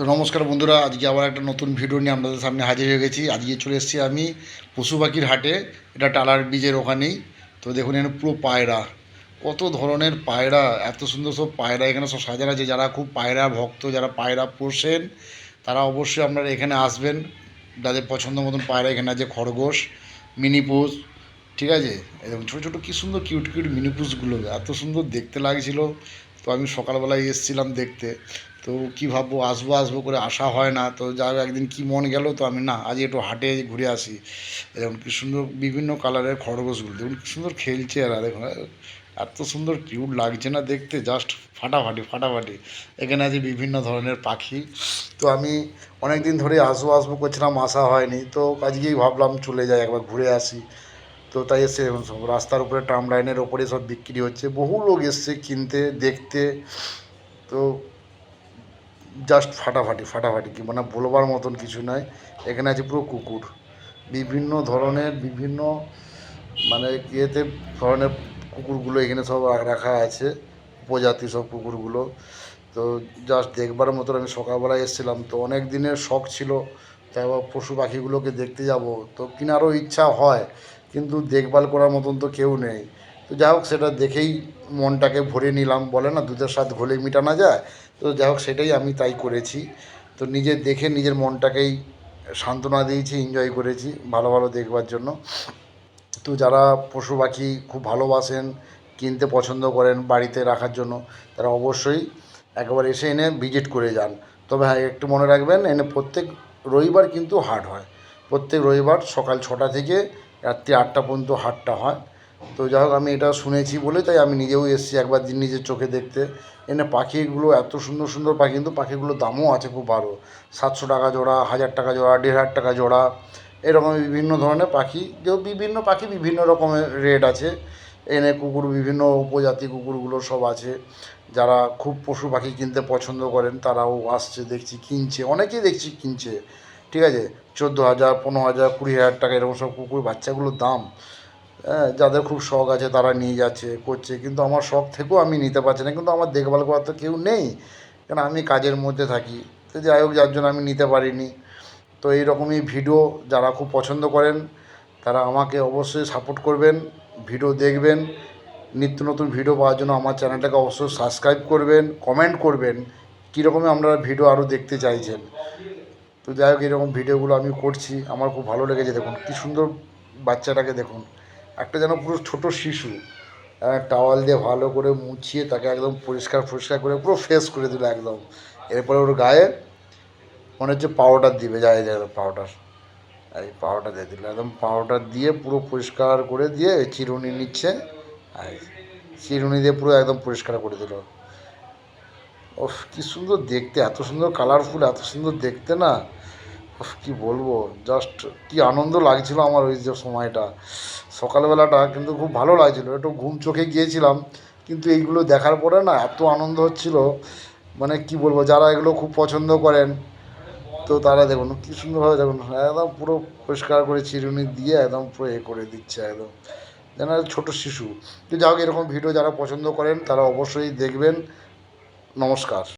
তো নমস্কার বন্ধুরা, আজকে আবার একটা নতুন ভিডিও নিয়ে আপনাদের সামনে হাজির হয়ে গেছি। আজকে চলে এসেছি আমি পশু পাখির হাটে, এটা টালার বীজের ওখানেই। তো দেখুন, এখানে পুরো পায়রা, কত ধরনের পায়রা, এত সুন্দর সব পায়রা এখানে সব সাজানো আছে। যারা খুব পায়রা ভক্ত, যারা পায়রা পোষেন, তারা অবশ্যই আপনারা এখানে আসবেন। যাদের পছন্দ মতন পায়রা এখানে আছে, খরগোশ মিনি পোষ ঠিক আছে? এরকম ছোটো ছোটো কী সুন্দর কিউট কিউট মিনি পুষগুলো এত সুন্দর দেখতে লাগছিল। তো আমি সকালবেলায় এসেছিলাম দেখতে। তো কী ভাববো, আসব আসব করে আসা হয় না। তো যা হোক, একদিন কী মন গেল তো আমি না আজ একটু হাটে ঘুরে আসি। এরকম কী সুন্দর বিভিন্ন কালারের খরগোশগুলো, দেখুন কী সুন্দর খেলছে এরা, দেখুন এত সুন্দর কিউট লাগছে না দেখতে জাস্ট ফাটাফাটি ফাটাফাটি। এখানে আছে বিভিন্ন ধরনের পাখি। তো আমি অনেক দিন ধরে আসব আসব করছিলাম, আসা হয়নি। তো আজকেই ভাবলাম চলে যাই, একবার ঘুরে আসি। তো তাই এসে সব রাস্তার উপরে ট্রাম লাইনের ওপরে সব বিক্রি হচ্ছে। বহু লোক এসছে কিনতে, দেখতে। তো জাস্ট ফাটাফাটি ফাটাফাটি কি মানে বলবার মতন কিছু নয়। এখানে আছে পুরো কুকুর। বিভিন্ন ধরনের, বিভিন্ন মানে ইয়েতে ধরনের কুকুরগুলো এখানে সব রাখা আছে, উপজাতি সব কুকুরগুলো। তো জাস্ট দেখবার মতন আমি সকালবেলায় এসেছিলাম, তো অনেক দিনের শখ ছিল, তাই পশু পাখিগুলোকে দেখতে যাব। তো কেনারও ইচ্ছা হয়, কিন্তু দেখভাল করার মতন তো কেউ নেই। তো যাই হোক, সেটা দেখেই মনটাকে ভরে নিলাম। বলে না, দুধের স্বাদ ঘোলে মেটানো যায় তো যাই হোক, সেটাই আমি তাই করেছি। তো নিজে দেখে নিজের মনটাকেই সান্ত্বনা দিয়েছি এনজয় করেছি ভালো ভালো দেখবার জন্য। তো যারা পশু পাখি খুব ভালোবাসেন, কিনতে পছন্দ করেন বাড়িতে রাখার জন্য, তারা অবশ্যই একবার এসে এনে ভিজিট করে যান। তবে হ্যাঁ একটু মনে রাখবেন, এনে প্রত্যেক রবিবার কিন্তু হাট হয়। প্রত্যেক রবিবার সকাল ছটা থেকে রাত্রি আটটা পর্যন্ত হাটটা হয়। তো যাই হোক আমি এটা শুনেছি বলে, তাই আমি নিজেও এসেছি একবার দিন নিজের চোখে দেখতে। এনে পাখিগুলো এত সুন্দর সুন্দর পাখি, কিন্তু পাখিগুলোর দামও আছে খুব ভালো সাতশো টাকা জোড়া, হাজার টাকা জোড়া, দেড় হাজার টাকা জোড়া, এরকম বিভিন্ন ধরনের পাখি। যে বিভিন্ন পাখি বিভিন্ন রকমের রেট আছে। এনে কুকুর, বিভিন্ন উপজাতি কুকুরগুলো সব আছে। যারা খুব পশু পাখি কিনতে পছন্দ করেন, তারাও আসছে, দেখছি, কিনছে। অনেকেই দেখছি কিনছে। ঠিক আছে? চোদ্দ হাজার, পনেরো হাজার, কুড়ি হাজার টাকা, এরকম সব কুকুর, বাচ্চাগুলোর দাম। যাদের খুব শখ আছে তারা নিয়ে যাচ্ছে, করছে। কিন্তু আমার শখ থেকেও আমি নিতে পারছি না। কিন্তু আমার দেখভাল করার তো কেউ নেই। কেন আমি কাজের মধ্যে থাকি। তো যাই হোক, যার জন্য আমি নিতে পারিনি। তো এই রকমই ভিডিও যারা খুব পছন্দ করেন, তারা আমাকে অবশ্যই সাপোর্ট করবেন, ভিডিও দেখবেন, নিত্য নতুন ভিডিও পাওয়ার জন্য আমার চ্যানেলটাকে অবশ্যই সাবস্ক্রাইব করবেন কমেন্ট করবেন, কীরকমই আপনারা ভিডিও আরও দেখতে চাইছেন। তো যাই হোক, এরকম ভিডিওগুলো আমি করছি। আমার খুব ভালো লেগেছে। দেখুন, কী সুন্দর বাচ্চাটাকে দেখুন। একটা যেন পুরো ছোট শিশু টাওয়াল দিয়ে ভালো করে মুছিয়ে তাকে একদম পরিষ্কার পরিষ্কার করে পুরো ফ্রেশ করে দিল একদম। এরপরে ওর গায়ে মনে হচ্ছে পাউডার দিবে যায় যায় পাউডার। আর এই পাউডার দিয়ে দিল, একদম পাউডার দিয়ে পুরো পরিষ্কার করে দিয়ে চিরুনি নিচ্ছে, আর চিরুনি দিয়ে পুরো একদম পরিষ্কার করে দিল। ওফ, কী সুন্দর দেখতে, এত সুন্দর কালারফুল এত সুন্দর দেখতে না। কী বলব? জাস্ট কি আনন্দ লাগছিল আমার ওই যে সময়টা। সকালবেলাটা কিন্তু খুব ভালো লাগছিল, একটু ঘুম চোখে গিয়েছিলাম, কিন্তু এইগুলো দেখার পরে না এত আনন্দ হচ্ছিল। মানে কি বলব, যারা এগুলো খুব পছন্দ করেন, তো তারা দেখুন, কী সুন্দরভাবে দেখুন, একদম পুরো পরিষ্কার করে চিরুনি দিয়ে একদম পুরো এ করে দিচ্ছে একদম। যেন ছোটো শিশু। তো যাই হোক, এরকম ভিডিও যারা পছন্দ করেন, তারা অবশ্যই দেখবেন। নমস্কার।